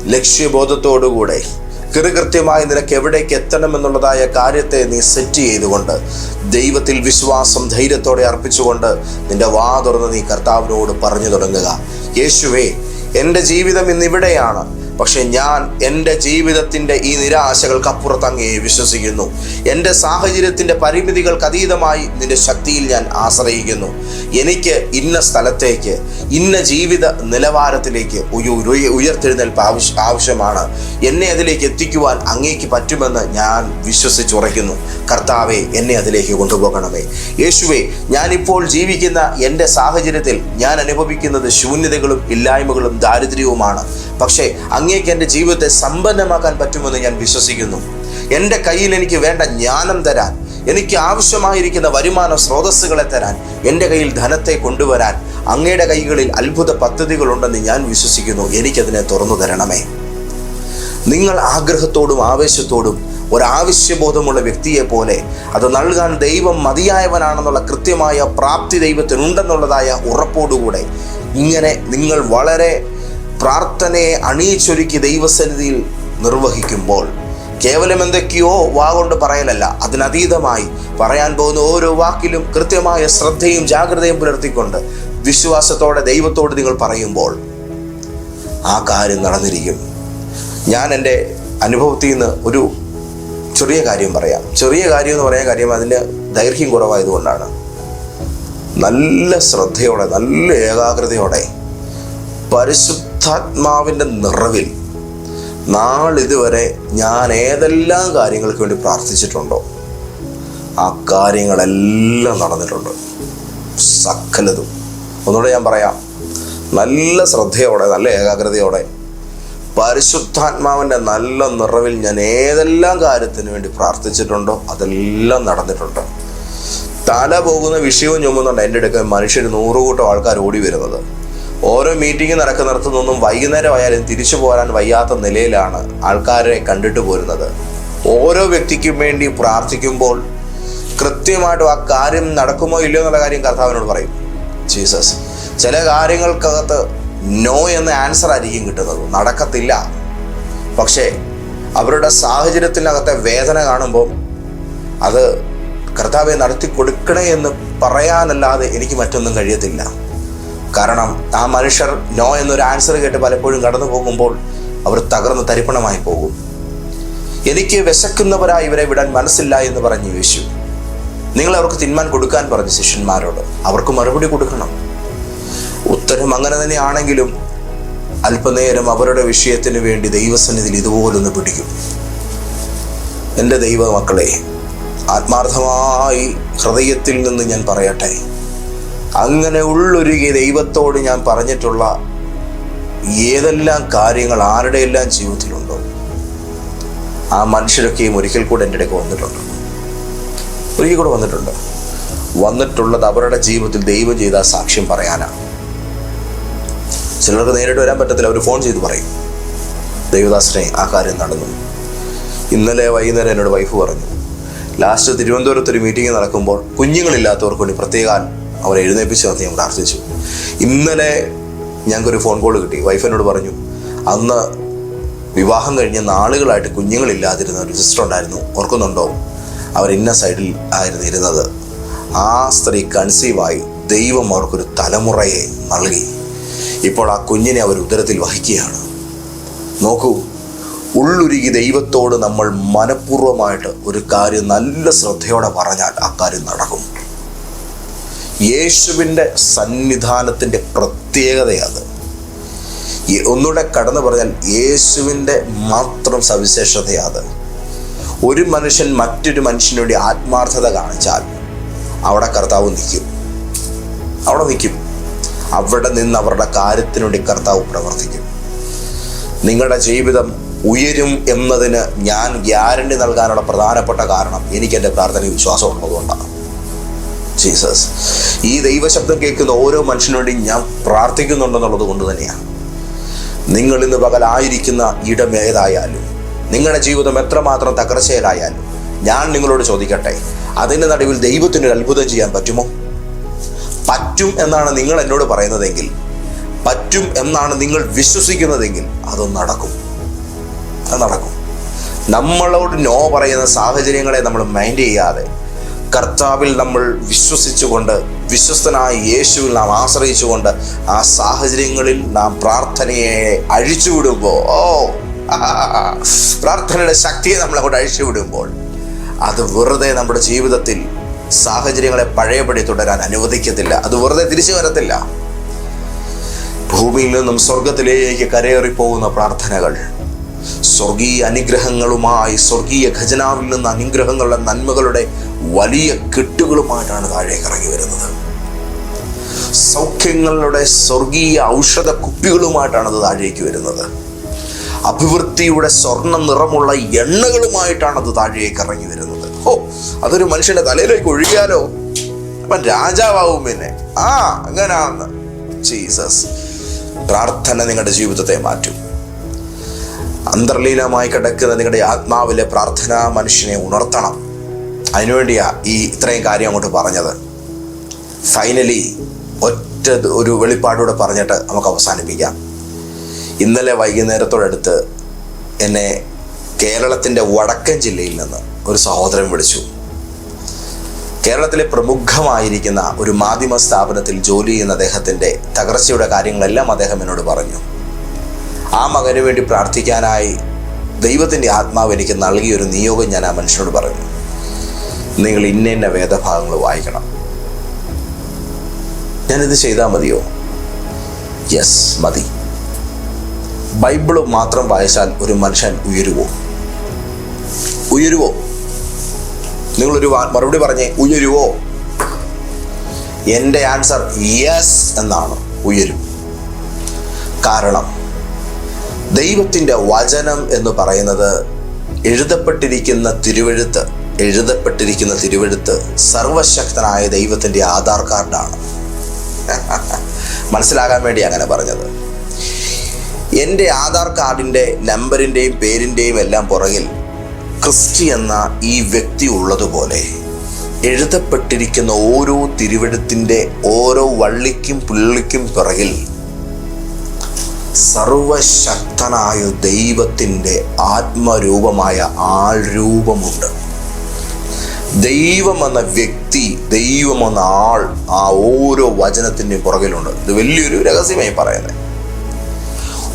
ലക്ഷ്യബോധത്തോടുകൂടെ കൃത്യമായി നിനക്ക് എവിടേക്ക് എത്തണമെന്നുള്ളതായ കാര്യത്തെ നീ സെറ്റ് ചെയ്തുകൊണ്ട് ദൈവത്തിൽ വിശ്വാസം ധൈര്യത്തോടെ അർപ്പിച്ചുകൊണ്ട് നിന്റെ വാ തുറന്ന് നീ കർത്താവിനോട് പറഞ്ഞു തുടങ്ങുക. യേശുവേ എന്റെ ജീവിതം ഇന്നിവിടെയാണ്. പക്ഷെ ഞാൻ എന്റെ ജീവിതത്തിന്റെ ഈ നിരാശകൾക്ക് അപ്പുറത്ത് വിശ്വസിക്കുന്നു. എന്റെ സാഹചര്യത്തിന്റെ പരിമിതികൾക്ക് അതീതമായി നിന്റെ ശക്തിയിൽ ഞാൻ ആശ്രയിക്കുന്നു. എനിക്ക് ഇന്ന സ്ഥലത്തേക്ക് ഇന്ന ജീവിത നിലവാരത്തിലേക്ക് ഉയർത്തെഴുന്നേൽപ്പ് ആവശ്യ ആവശ്യമാണ്. എന്നെ അതിലേക്ക് എത്തിക്കുവാൻ അങ്ങേക്ക് പറ്റുമെന്ന് ഞാൻ വിശ്വസിച്ചുറയ്ക്കുന്നു കർത്താവെ എന്നെ അതിലേക്ക് കൊണ്ടുപോകണമേ. യേശുവെ ഞാനിപ്പോൾ ജീവിക്കുന്ന എന്റെ സാഹചര്യത്തിൽ ഞാൻ അനുഭവിക്കുന്നത് ശൂന്യതകളും ഇല്ലായ്മകളും ദാരിദ്ര്യവുമാണ്. പക്ഷേ അങ്ങേക്ക് എന്റെ ജീവിതത്തെ സമ്പന്നമാക്കാൻ പറ്റുമെന്ന് ഞാൻ വിശ്വസിക്കുന്നു. എന്റെ കയ്യിൽ എനിക്ക് വേണ്ട ജ്ഞാനം തരാൻ എനിക്ക് ആവശ്യമായിരിക്കുന്ന വരുമാന സ്രോതസ്സുകളെ തരാൻ എന്റെ കയ്യിൽ ധനത്തെ കൊണ്ടുവരാൻ അങ്ങയുടെ കൈകളിൽ അത്ഭുത പദ്ധതികളുണ്ടെന്ന് ഞാൻ വിശ്വസിക്കുന്നു. എനിക്കതിനെ തുറന്നു തരണമേ. നിങ്ങൾ ആഗ്രഹത്തോടും ആവേശത്തോടും ഒരാവശ്യബോധമുള്ള വ്യക്തിയെ പോലെ അത് നൽകാൻ ദൈവം മതിയായവനാണെന്നുള്ള കൃത്യമായ പ്രാപ്തി ദൈവത്തിനുണ്ടെന്നുള്ളതായ ഉറപ്പോടുകൂടെ ഇങ്ങനെ നിങ്ങൾ വളരെ പ്രാർത്ഥനയെ അണിയിച്ചൊരുക്കി ദൈവസന്നിധിയിൽ നിർവഹിക്കുമ്പോൾ കേവലം എന്തൊക്കെയോ വാ കൊണ്ട് പറയലല്ല അതിനതീതമായി പറയാൻ പോകുന്ന ഓരോ വാക്കിലും കൃത്യമായ ശ്രദ്ധയും ജാഗ്രതയും പുലർത്തിക്കൊണ്ട് വിശ്വാസത്തോടെ ദൈവത്തോട് നിങ്ങൾ പറയുമ്പോൾ ആ കാര്യം നടന്നിരിക്കും. ഞാൻ എന്റെ അനുഭവത്തിൽ നിന്ന് ഒരു ചെറിയ കാര്യം പറയാം. ചെറിയ കാര്യം എന്ന് പറയാൻ കാര്യം അതിന്റെ ദൈർഘ്യം കുറവായതുകൊണ്ടാണ്. നല്ല ശ്രദ്ധയോടെ നല്ല ഏകാഗ്രതയോടെ പരിശുദ്ധാത്മാവിന്റെ നിറവിൽ നാളിതുവരെ ഞാൻ ഏതെല്ലാം കാര്യങ്ങൾക്ക് വേണ്ടി പ്രാർത്ഥിച്ചിട്ടുണ്ടോ ആ കാര്യങ്ങളെല്ലാം നടന്നിട്ടുണ്ട്. സകലതും. ഒന്നുകൂടെ ഞാൻ പറയാം. നല്ല ശ്രദ്ധയോടെ നല്ല ഏകാഗ്രതയോടെ പരിശുദ്ധാത്മാവിന്റെ നല്ല നിറവിൽ ഞാൻ ഏതെല്ലാം കാര്യത്തിന് വേണ്ടി പ്രാർത്ഥിച്ചിട്ടുണ്ടോ അതെല്ലാം നടന്നിട്ടുണ്ട്. തല പോകുന്ന വിഷയവും ചുമന്നുണ്ട് എന്റെ അടുക്കൽ മനുഷ്യർ നൂറുകൂട്ടം ആൾക്കാർ ഓടി വരുന്നത്. ഓരോ മീറ്റിംഗ് നടക്കുന്നിടത്തു നിന്നും വൈകുന്നേരം തിരിച്ചു പോരാൻ വയ്യാത്ത നിലയിലാണ് ആൾക്കാരെ കണ്ടിട്ട് പോരുന്നത്. ഓരോ വ്യക്തിക്കും വേണ്ടി പ്രാർത്ഥിക്കുമ്പോൾ കൃത്യമായിട്ട് ആ കാര്യം നടക്കുമോ ഇല്ലയോ എന്നുള്ള കാര്യം കർത്താവിനോട് പറയും. ജീസസ് ചില കാര്യങ്ങൾക്കകത്ത് നോ എന്ന ആൻസർ ആയിരിക്കും കിട്ടുന്നത്. നടക്കത്തില്ല. പക്ഷേ അവരുടെ സാഹചര്യത്തിനകത്തെ വേദന കാണുമ്പോൾ അത് കർത്താവെ നടത്തി കൊടുക്കണേ എന്ന് പറയാനല്ലാതെ എനിക്ക് മറ്റൊന്നും കഴിയത്തില്ല. കാരണം ആ മനുഷ്യർ നോ എന്നൊരു ആൻസർ കേട്ട് പലപ്പോഴും കടന്നു പോകുമ്പോൾ അവർ തകർന്ന് തരിപ്പണമായി പോകും. എനിക്ക് വിശക്കുന്നവരായി ഇവരെ വിടാൻ മനസ്സില്ല എന്ന് പറഞ്ഞു യേശു. നിങ്ങൾ അവർക്ക് തിന്മാൻ കൊടുക്കാൻ പറഞ്ഞു ശിഷ്യന്മാരോട്. അവർക്ക് മറുപടി കൊടുക്കണം. ഉത്തരം അങ്ങനെ തന്നെയാണെങ്കിലും അല്പനേരം അവരുടെ വിഷയത്തിന് വേണ്ടി ദൈവസന്നിധിയിൽ ഇതുപോലൊന്ന് പിടിക്കും. എന്റെ ദൈവ മക്കളെ ആത്മാർത്ഥമായി ഹൃദയത്തിൽ നിന്ന് ഞാൻ പറയട്ടെ. അങ്ങനെ ഉള്ളൊരുകി ദൈവത്തോട് ഞാൻ പറഞ്ഞിട്ടുള്ള ഏതെല്ലാം കാര്യങ്ങൾ ആരുടെയെല്ലാം ജീവിതത്തിലുണ്ടോ ആ മനുഷ്യരൊക്കെയും ഒരിക്കൽ കൂടെ എന്റെ ഇടയ്ക്ക് വന്നിട്ടുണ്ട്. ഒരിക്കൽ കൂടെ വന്നിട്ടുണ്ട്. വന്നിട്ടുള്ളത് അവരുടെ ജീവിതത്തിൽ ദൈവം ചെയ്ത സാക്ഷ്യം പറയാനാണ്. ചിലർക്ക് നേരിട്ട് വരാൻ പറ്റത്തില്ല അവർ ഫോൺ ചെയ്ത് പറയും. ദൈവദാസനെ ആ കാര്യം നടന്നു. ഇന്നലെ വൈകുന്നേരം എന്നോട് വൈഫ് പറഞ്ഞു ലാസ്റ്റ് തിരുവനന്തപുരത്ത് ഒരു മീറ്റിംഗ് നടക്കുമ്പോൾ കുഞ്ഞുങ്ങളില്ലാത്തവർക്ക് വേണ്ടി പ്രത്യേകം അവർ എഴുന്നേപ്പിച്ച് വന്ന് ഞാൻ പ്രാർത്ഥിച്ചു ഇന്നലെ ഞങ്ങൾക്കൊരു ഫോൺ കോൾ കിട്ടി. വൈഫ് എന്നോട് പറഞ്ഞു അന്ന് വിവാഹം കഴിഞ്ഞ നാളുകളായിട്ട് കുഞ്ഞുങ്ങളില്ലാതിരുന്ന ഒരു സിസ്റ്റർ ഉണ്ടായിരുന്നു. ഓർക്കുന്നുണ്ടോ? അവർ ഇന്ന സൈഡിൽ ആയിരുന്നു ഇരുന്നത്. ആ സ്ത്രീ കൺസീവായി ദൈവം അവർക്കൊരു തലമുറയെ നൽകി. ഇപ്പോൾ ആ കുഞ്ഞിനെ അവർ ഉദരത്തിൽ വഹിക്കുകയാണ്. നോക്കൂ ഉള്ളുരുകി ദൈവത്തോട് നമ്മൾ മനഃപൂർവമായിട്ട് ഒരു കാര്യം നല്ല ശ്രദ്ധയോടെ പറഞ്ഞാൽ ആ കാര്യം നടക്കും. യേശുവിന്റെ സന്നിധാനത്തിന്റെ പ്രത്യേകതയാണ് ഒന്നുകൂടെ കടന്നു പറഞ്ഞാൽ യേശുവിന്റെ മാത്രം സവിശേഷതയാണ് ഒരു മനുഷ്യൻ മറ്റൊരു മനുഷ്യനോട് ആത്മാർത്ഥത കാണിച്ചാൽ അവിടെ കർത്താവ് നിൽക്കും. അവിടെ നിൽക്കും. അവിടെ നിന്ന് അവരുടെ കാര്യത്തിനു വേണ്ടി കർത്താവ് പ്രവർത്തിക്കും. നിങ്ങളുടെ ജീവിതം ഉയരും എന്നതിന് ഞാൻ ഗ്യാരണ്ടി നൽകാനുള്ള പ്രധാനപ്പെട്ട കാരണം എനിക്ക് എന്റെ പ്രാർത്ഥന വിശ്വാസം ഉള്ളതുകൊണ്ടാണ്. ജീസസ്. ഈ ദൈവശബ്ദം കേൾക്കുന്ന ഓരോ മനുഷ്യനു വേണ്ടി ഞാൻ പ്രാർത്ഥിക്കുന്നുണ്ടെന്നുള്ളത് കൊണ്ട് തന്നെയാണ്. നിങ്ങൾ ഇന്ന് പകലായിരിക്കുന്ന ഇടം ഏതായാലും നിങ്ങളുടെ ജീവിതം എത്രമാത്രം തകർച്ചയിലായാലും ഞാൻ നിങ്ങളോട് ചോദിക്കട്ടെ അതിന്റെ നടുവിൽ ദൈവത്തിന് ഒരു അത്ഭുതം ചെയ്യാൻ പറ്റുമോ? പറ്റും എന്നാണ് നിങ്ങൾ എന്നോട് പറയുന്നതെങ്കിൽ പറ്റും എന്നാണ് നിങ്ങൾ വിശ്വസിക്കുന്നതെങ്കിൽ അത് നടക്കും. അത് നടക്കും. നമ്മളോട് നോ പറയുന്ന സാഹചര്യങ്ങളെ നമ്മൾ മൈൻഡ് ചെയ്യാതെ കർത്താവിൽ നമ്മൾ വിശ്വസിച്ചുകൊണ്ട് വിശ്വസ്തനായ യേശുവിൽ നാം ആശ്രയിച്ചുകൊണ്ട് ആ സാഹചര്യങ്ങളിൽ നാം പ്രാർത്ഥനയെ അഴിച്ചുവിടുമ്പോൾ ഓ പ്രാർത്ഥനയുടെ ശക്തിയെ നമ്മൾ അവിടെ അഴിച്ചുവിടുമ്പോൾ അത് വെറുതെ നമ്മുടെ ജീവിതത്തിൽ സാഹചര്യങ്ങളെ പഴയപടി തുടരാൻ അനുവദിക്കത്തില്ല. അത് വെറുതെ തിരിച്ചു വരത്തില്ല. ഭൂമിയിൽ നിന്നും സ്വർഗത്തിലേക്ക് കരയേറി പോകുന്ന പ്രാർത്ഥനകൾ സ്വർഗീയ അനുഗ്രഹങ്ങളുമായി സ്വർഗീയ ഖജനാവിൽ നിന്ന് അനുഗ്രഹങ്ങളുടെ നന്മകളുടെ വലിയ കെട്ടുകളുമായിട്ടാണ് താഴേക്ക് ഇറങ്ങി വരുന്നത്. സൗഖ്യങ്ങളുടെ സ്വർഗീയ ഔഷധ കുപ്പികളുമായിട്ടാണ് അത് താഴേക്ക് വരുന്നത്. അഭിവൃദ്ധിയുടെ സ്വർണ നിറമുള്ള എണ്ണകളുമായിട്ടാണ് അത് താഴേക്ക് ഇറങ്ങി വരുന്നത്. ഓ അതൊരു മനുഷ്യന്റെ തലയിലേക്ക് ഒഴുകിയാലോ? അവൻ രാജാവാകും പിന്നെ. ആ അങ്ങനാന്ന്. ജീസസ് പ്രാർത്ഥന നിങ്ങളുടെ ജീവിതത്തെ മാറ്റും. അന്തർലീനമായി കിടക്കുന്ന നിങ്ങളുടെ ആത്മാവിലെ പ്രാർത്ഥന മനുഷ്യനെ ഉണർത്തണം. അതിനുവേണ്ടിയാ ഈ ഇത്രയും കാര്യം അങ്ങോട്ട് പറഞ്ഞത്. ഫൈനലി ഒറ്റ ഒരു വെളിപ്പാടൂടെ പറഞ്ഞിട്ട് നമുക്ക് അവസാനിപ്പിക്കാം. ഇന്നലെ വൈകുന്നേരത്തോടടുത്ത് എന്നെ കേരളത്തിന്റെ വടക്കൻ ജില്ലയിൽ നിന്ന് ഒരു സഹോദരൻ വിളിച്ചു. കേരളത്തിലെ പ്രമുഖമായിരിക്കുന്ന ഒരു മാധ്യമ സ്ഥാപനത്തിൽ ജോലി ചെയ്യുന്ന അദ്ദേഹത്തിന്റെ തകർച്ചയുടെ കാര്യങ്ങളെല്ലാം അദ്ദേഹം എന്നോട് പറഞ്ഞു. ആ മകന് വേണ്ടി പ്രാർത്ഥിക്കാനായി ദൈവത്തിന്റെ ആത്മാവ് എനിക്ക് നൽകിയൊരു നിയോഗം ഞാൻ ആ മനുഷ്യനോട് പറഞ്ഞു. നിങ്ങൾ ഇന്ന ഇന്ന വേദഭാഗങ്ങൾ വായിക്കണം. ഞാനിത് ചെയ്താൽ മതിയോ? യെസ് മതി. ബൈബിൾ മാത്രം വായിച്ചാൽ ഒരു മനുഷ്യൻ ഉയരുവോ? ഉയരുവോ? നിങ്ങളൊരു മറുപടി പറഞ്ഞേ ഉയരുവോ? എന്റെ ആൻസർ യെസ് എന്നാണ് ഉയരും. കാരണം ദൈവത്തിന്റെ വചനം എന്ന് പറയുന്നത് എഴുതപ്പെട്ടിരിക്കുന്ന തിരുവെഴുത്ത് എഴുതപ്പെട്ടിരിക്കുന്ന തിരുവെഴുത്ത് സർവശക്തനായ ദൈവത്തിന്റെ ആധാർ കാർഡാണ്. മനസ്സിലാകാൻ വേണ്ടി അങ്ങനെ പറഞ്ഞത്. എന്റെ ആധാർ കാർഡിന്റെ നമ്പറിന്റെയും പേരിന്റെയും എല്ലാം പുറകിൽ ക്രിസ്റ്റി എന്ന ഈ വ്യക്തി ഉള്ളതുപോലെ എഴുതപ്പെട്ടിരിക്കുന്ന ഓരോ തിരുവെഴുത്തിന്റെ ഓരോ വള്ളിക്കും പുള്ളിക്കും പിറകിൽ സർവശക്തനായ ദൈവത്തിന്റെ ആത്മരൂപമായ ആൾ രൂപമുണ്ട് ദൈവം എന്ന വ്യക്തി ദൈവം എന്ന ആൾ ആ ഓരോ വചനത്തിന്റെയും പുറകിലുണ്ട്. ഇത് വലിയൊരു രഹസ്യമായി പറയുന്നത്.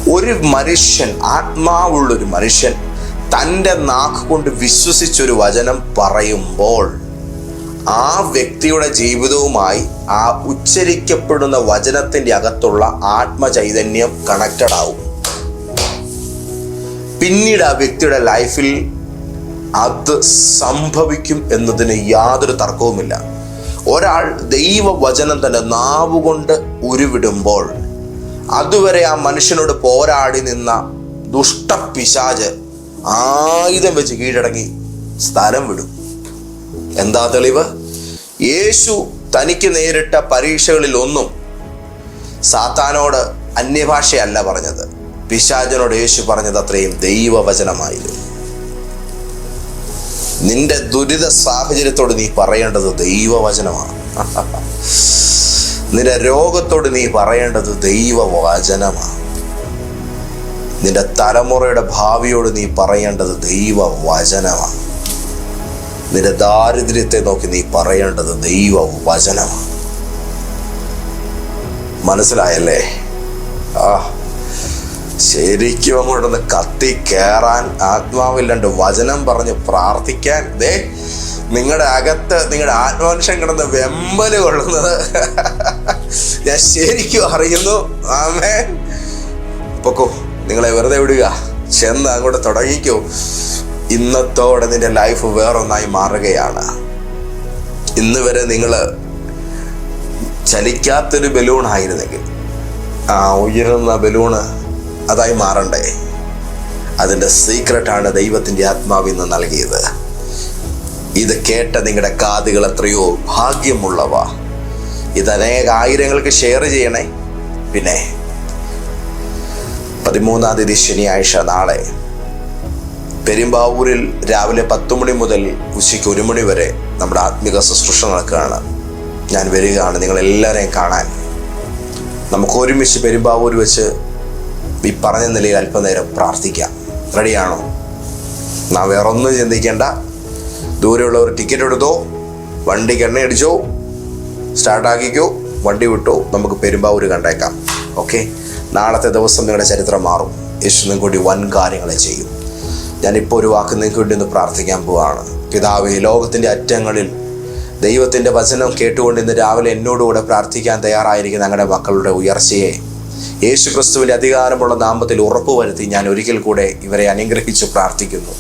ഒരു മനുഷ്യൻ ആത്മാവുള്ള ഒരു മനുഷ്യൻ തന്റെ നാക്ക് കൊണ്ട് വിശ്വസിച്ചൊരു വചനം പറയുമ്പോൾ ആ വ്യക്തിയുടെ ജീവിതവുമായി ആ ഉച്ചരിക്കപ്പെടുന്ന വചനത്തിന്റെ അകത്തുള്ള ആത്മചൈതന്യം കണക്റ്റഡ് ആവും. പിന്നീട് ആ വ്യക്തിയുടെ ലൈഫിൽ അത് സംഭവിക്കും എന്നതിന് യാതൊരു തർക്കവുമില്ല. ഒരാൾ ദൈവവചനം തന്റെ നാവുകൊണ്ട് ഉരുവിടുമ്പോൾ അതുവരെ ആ മനുഷ്യനോട് പോരാടി നിന്ന ദുഷ്ടപിശാജ് ആയുധം വെച്ച് കീഴടങ്ങി സ്ഥലം വിടും. എന്താ തെളിവ്? യേശു തനിക്ക് നേരിട്ട പരീക്ഷകളിൽ ഒന്നും സാത്താനോട് അന്യഭാഷയല്ല പറഞ്ഞത്. പിശാചനോട് യേശു പറഞ്ഞത് അത്രയും ദൈവവചനമായിരുന്നു. നിന്റെ ദുരിത സാഹചര്യത്തോട് നീ പറയേണ്ടത് ദൈവവചനമാണ്. നിന്റെ രോഗത്തോട് നീ പറയേണ്ടത് ദൈവവചനമാണ്. നിന്റെ തലമുറയുടെ ഭാവിയോട് നീ പറയേണ്ടത് ദൈവവചനമാണ്. നിന്റെ ദാരിദ്ര്യത്തെ നോക്കി നീ പറയേണ്ടത് ദൈവവചനമാണ്. മനസ്സിലായല്ലേ? ആ ശരിക്കും അങ്ങോട്ടൊന്ന് കത്തി കയറാൻ ആത്മാവില്ലാണ്ട് വചനം പറഞ്ഞ് പ്രാർത്ഥിക്കാൻ. ദേ നിങ്ങളുടെ അകത്ത് നിങ്ങളുടെ ആത്മാനുഷം കിടന്ന് വെമ്പൽ കൊള്ളുന്നത്. ഞാൻ ശരിക്കും അറിയുന്നു. ആമേ പൊക്കോ നിങ്ങളെ വെറുതെ വിടുക. ചെന്ന് അങ്ങോട്ട് തുടങ്ങിക്കോ. ഇന്നത്തോടെ നിന്റെ ലൈഫ് വേറൊന്നായി മാറുകയാണ്. ഇന്ന് വരെ നിങ്ങൾ ചലിക്കാത്തൊരു ബലൂൺ ആയിരുന്നെങ്കിൽ. ആ ഉയരുന്ന ബലൂണ് അതായി മാറണ്ടേ. അതിന്റെ സീക്രട്ടാണ് ദൈവത്തിന്റെ ആത്മാവിൽ നിന്ന് നൽകിയത്. ഇത് കേട്ട നിങ്ങളുടെ കാതുകൾ എത്രയോ ഭാഗ്യമുള്ളവ. ഇത് അനേക ആയിരങ്ങൾക്ക് ഷെയർ ചെയ്യണേ. പിന്നെ പതിമൂന്നാം തീയതി ശനിയാഴ്ച നാളെ പെരുമ്പാവൂരിൽ രാവിലെ പത്ത് മണി മുതൽ ഉച്ചയ്ക്ക് ഒരു മണി വരെ നമ്മുടെ ആത്മിക ശുശ്രൂഷ നടക്കുകയാണ്. ഞാൻ വരികയാണ് നിങ്ങളെല്ലാവരെയും കാണാൻ. നമുക്ക് ഒരുമിച്ച് പെരുമ്പാവൂർ വെച്ച് ഈ പറഞ്ഞ നിലയിൽ അല്പനേരം പ്രാർത്ഥിക്കാം. റെഡിയാണോ നാം വേറെ ഒന്നും ചിന്തിക്കേണ്ട. ദൂരെയുള്ളവർ ടിക്കറ്റ് എടുത്തോ? വണ്ടിക്ക് എണ്ണ അടിച്ചോ സ്റ്റാർട്ടാക്കിക്കോ വണ്ടി വിട്ടോ? നമുക്ക് പെരുമ്പാവൂർ കണ്ടേക്കാം. ഓക്കെ നാളത്തെ ദിവസം നിങ്ങളുടെ ചരിത്രം മാറും. യേശു കൂടി വേണ്ടി വൻ കാര്യങ്ങളെ ചെയ്യും. ഞാനിപ്പോൾ ഒരു വാക്ക് നിങ്ങൾക്ക് വേണ്ടി ഒന്ന് പ്രാർത്ഥിക്കാൻ പോവാണ്. പിതാവ് ഈ ലോകത്തിന്റെ അറ്റങ്ങളിൽ ദൈവത്തിന്റെ വചനം കേട്ടുകൊണ്ട് ഇന്ന് രാവിലെ എന്നോടുകൂടെ പ്രാർത്ഥിക്കാൻ തയ്യാറായിരിക്കുന്ന ഞങ്ങളുടെ മക്കളുടെ ഉയർച്ചയെ യേശു ക്രിസ്തുവിന്റെ അധികാരമുള്ള നാമത്തിൽ ഉറപ്പുവരുത്തി ഞാൻ ഒരിക്കൽ കൂടെ ഇവരെ അനുഗ്രഹിച്ച് പ്രാർത്ഥിക്കുന്നു.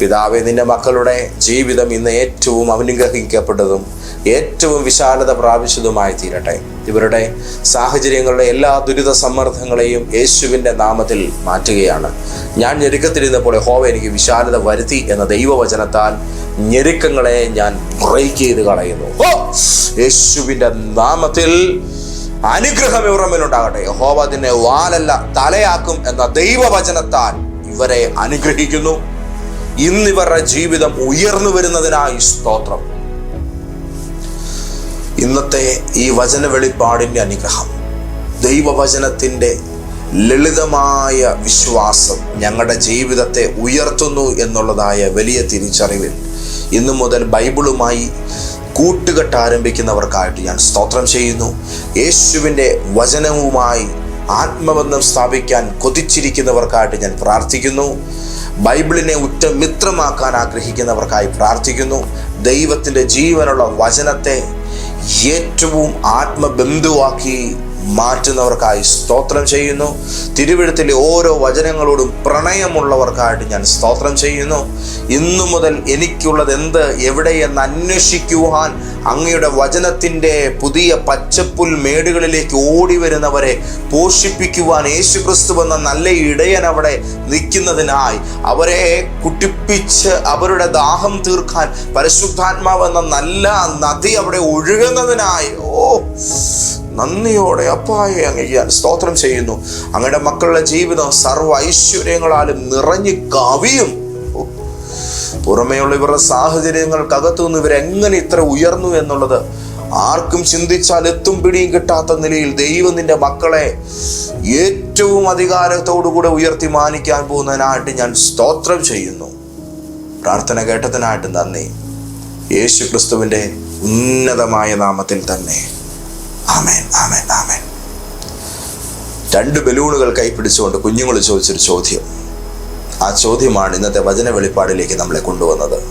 പിതാവെ നിന്റെ മക്കളുടെ ജീവിതം ഇന്ന് ഏറ്റവും അനുഗ്രഹിക്കപ്പെട്ടതും ഏറ്റവും വിശാലത പ്രാപിച്ചതുമായി തീരട്ടെ. ഇവരുടെ സാഹചര്യങ്ങളുടെ എല്ലാ ദുരിത സമ്മർദ്ദങ്ങളെയും യേശുവിന്റെ നാമത്തിൽ മാറ്റുകയാണ്. ഞാൻ ഞെരുക്കത്തിരുന്നപ്പോൾ ഹോവ എനിക്ക് വിശാലത വരുത്തി എന്ന ദൈവവചനത്താൽ ഞെരുക്കങ്ങളെ ഞാൻ ബ്രേക്ക് ചെയ്ത് കളയുന്നു. യേശുവിന്റെ നാമത്തിൽ അനുഗ്രഹം ഇവരുടെ മേലുണ്ടാകട്ടെ യഹോവ അതിനെ വാലല്ല തലയാക്കും എന്ന ദൈവവചനത്താൽ ഇവരെ അനുഗ്രഹിക്കുന്നു. ഇന്നിവരുടെ ജീവിതം ഉയർന്നു വരുന്നതിനായി സ്തോത്രം. ഇന്നത്തെ ഈ വചന വെളിപ്പാടിന്റെ അനുഗ്രഹം ദൈവവചനത്തിന്റെ ലളിതമായ വിശ്വാസം ഞങ്ങളുടെ ജീവിതത്തെ ഉയർത്തുന്നു എന്നുള്ളതായ വലിയ തിരിച്ചറിവിൽ ഇന്നു മുതൽ ബൈബിളുമായി കൂട്ടുകെട്ട് ആരംഭിക്കുന്നവർക്കായിട്ട് ഞാൻ സ്തോത്രം ചെയ്യുന്നു. യേശുവിന്റെ വചനവുമായി ആത്മബന്ധം സ്ഥാപിക്കാൻ കൊതിച്ചിരിക്കുന്നവർക്കായിട്ട് ഞാൻ പ്രാർത്ഥിക്കുന്നു. ബൈബിളിനെ ഉറ്റ മിത്രമാക്കാൻ ആഗ്രഹിക്കുന്നവർക്കായി പ്രാർത്ഥിക്കുന്നു. ദൈവത്തിന്റെ ജീവനുള്ള വചനത്തെ ഏറ്റവും ആത്മബന്ധുവാക്കി മാറ്റുന്നവർക്കായി സ്തോത്രം ചെയ്യുന്നു. തിരുവിഴുത്തിലെ ഓരോ വചനങ്ങളോടും പ്രണയമുള്ളവർക്കായിട്ട് ഞാൻ സ്തോത്രം ചെയ്യുന്നു. ഇന്നു മുതൽ എനിക്കുള്ളത് എന്ത്? എവിടെയെന്ന് അന്വേഷിക്കുവാൻ അങ്ങയുടെ വചനത്തിന്റെ പുതിയ പച്ചപ്പുൽ മേടുകളിലേക്ക് ഓടി വരുന്നവരെ പോഷിപ്പിക്കുവാൻ യേശു ക്രിസ്തു എന്ന നല്ല ഇടയൻ അവിടെ നിൽക്കുന്നതിനായി അവരെ കുട്ടിപ്പിച്ച് അവരുടെ ദാഹം തീർക്കാൻ പരിശുദ്ധാത്മാവ് എന്ന നല്ല നദി അവിടെ ഒഴുകുന്നതിനായി. ഓ നന്ദിയോടെ അപ്പായെ അങ്ങ് ഞാൻ സ്തോത്രം ചെയ്യുന്നു. അങ്ങയുടെ മക്കളുടെ ജീവിതം സർവ ഐശ്വര്യങ്ങളാലും നിറഞ്ഞു കവിയും. പുറമേയുള്ള ഇവരുടെ സാഹചര്യങ്ങൾക്കകത്തു നിന്ന് ഇവരെങ്ങനെ ഇത്ര ഉയർന്നു എന്നുള്ളത് ആർക്കും ചിന്തിച്ചാൽ എത്തും പിടിയും കിട്ടാത്ത നിലയിൽ ദൈവം നിന്റെ മക്കളെ ഏറ്റവും അധികാരത്തോടുകൂടെ ഉയർത്തി മാനിക്കാൻ പോകുന്നതിനായിട്ട് ഞാൻ സ്തോത്രം ചെയ്യുന്നു. പ്രാർത്ഥന കേട്ടതിനായിട്ട് നന്ദി. യേശു ക്രിസ്തുവിന്റെ ഉന്നതമായ നാമത്തിൽ തന്നെ. ആമേൻ ആമേൻ ആമേൻ. രണ്ട് ബലൂണുകൾ കൈപ്പിടിച്ചുകൊണ്ട് കുഞ്ഞുങ്ങൾ ചോദിച്ചൊരു ചോദ്യം. ആ ചോദ്യമാണ് ഇന്നത്തെ വചന വെളിപ്പാടിലേക്ക് നമ്മളെ കൊണ്ടുവന്നത്.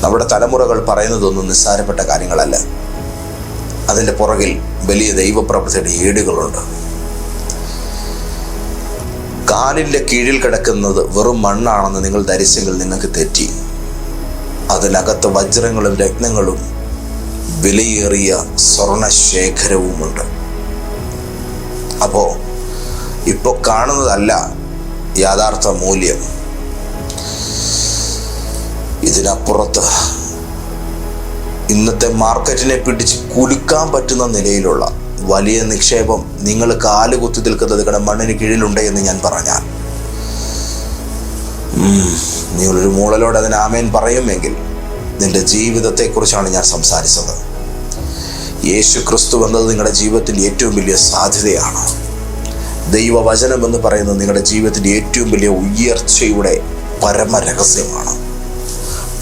നമ്മുടെ തലമുറകൾ പറയുന്നതൊന്നും നിസ്സാരപ്പെട്ട കാര്യങ്ങളല്ല. അതിന്റെ പുറകിൽ വലിയ ദൈവപ്രവൃത്തിയുടെ ഏടുകളുണ്ട്. കാലിന്റെ കീഴിൽ കിടക്കുന്നത് വെറും മണ്ണാണെന്ന് നിങ്ങൾ ധരിച്ചെങ്കിൽ നിങ്ങൾക്ക് തെറ്റി. അതിനകത്ത് വജ്രങ്ങളും രത്നങ്ങളും വിലയേറിയ സ്വർണശേഖരവുമുണ്ട്. അപ്പോൾ ഇപ്പോൾ കാണുന്നതല്ല യാഥാർത്ഥ മൂല്യം. ഇതിനപ്പുറത്ത് ഇന്നത്തെ മാർക്കറ്റിനെ പിടിച്ച് കുലുക്കാൻ പറ്റുന്ന നിലയിലുള്ള വലിയ നിക്ഷേപം നിങ്ങൾ കാൽ കുത്തി നിൽക്കുന്നത് നിങ്ങളുടെ മണ്ണിന് കീഴിലുണ്ട് എന്ന് ഞാൻ പറഞ്ഞാൽ. നിങ്ങളൊരു മൂളലോട് അതിന് ആമേൻ പറയുമെങ്കിൽ നിന്റെ ജീവിതത്തെക്കുറിച്ചാണ് ഞാൻ സംസാരിച്ചത്. യേശു ക്രിസ്തു എന്നത് നിങ്ങളുടെ ജീവിതത്തിൽ ഏറ്റവും വലിയ സാധ്യതയാണ്. ദൈവവചനം എന്ന് പറയുന്നത് നിങ്ങളുടെ ജീവിതത്തിന്റെ ഏറ്റവും വലിയ ഉയർച്ചയുടെ പരമരഹസ്യമാണ്.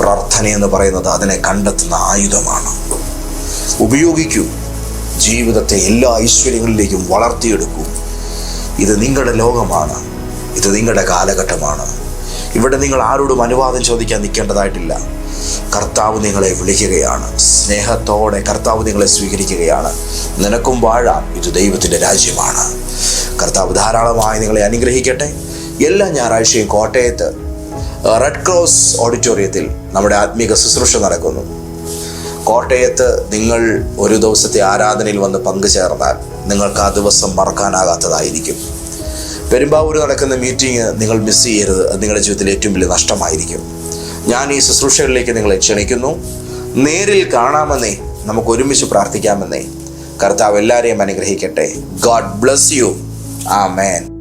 പ്രാർത്ഥന എന്ന് പറയുന്നത് അതിനെ കണ്ടെത്തുന്ന ആയുധമാണ്. ഉപയോഗിക്കൂ. ജീവിതത്തെ എല്ലാ ഐശ്വര്യങ്ങളിലേക്കും വളർത്തിയെടുക്കൂ. ഇത് നിങ്ങളുടെ ലോകമാണ്. ഇത് നിങ്ങളുടെ കാലഘട്ടമാണ്. ഇവിടെ നിങ്ങൾ ആരോടും അനുവാദം ചോദിക്കാൻ നിൽക്കേണ്ടതായിട്ടില്ല. കർത്താവ് നിങ്ങളെ വിളിക്കുകയാണ്. സ്നേഹത്തോടെ കർത്താവ് നിങ്ങളെ സ്വീകരിക്കുകയാണ്. നിനക്കും വാഴാം. ഇത് ദൈവത്തിന്റെ രാജ്യമാണ്. കർത്താവ് ധാരാളമായി നിങ്ങളെ അനുഗ്രഹിക്കട്ടെ. എല്ലാ ഞായറാഴ്ചയും കോട്ടയത്ത് റെഡ് ക്രോസ് ഓഡിറ്റോറിയത്തിൽ നമ്മുടെ ആത്മീക ശുശ്രൂഷ നടക്കുന്നു. കോട്ടയത്ത് നിങ്ങൾ ഒരു ദിവസത്തെ ആരാധനയിൽ വന്ന് പങ്കുചേർന്നാൽ നിങ്ങൾക്ക് ആ ദിവസം മറക്കാനാകാത്തതായിരിക്കും. പെരുമ്പാവൂർ നടക്കുന്ന മീറ്റിംഗ് നിങ്ങൾ മിസ് ചെയ്യരുത്. അത് നിങ്ങളുടെ ജീവിതത്തിൽ ഏറ്റവും വലിയ നഷ്ടമായിരിക്കും. ഞാൻ ഈ ശുശ്രൂഷകളിലേക്ക് നിങ്ങളെ ക്ഷണിക്കുന്നു. നേരിൽ കാണാമെന്നേ നമുക്ക് ഒരുമിച്ച് പ്രാർത്ഥിക്കാമെന്നേ. കർത്താവ് എല്ലാവരെയും അനുഗ്രഹിക്കട്ടെ. ഗോഡ് ബ്ലസ് യു ആ മേൻ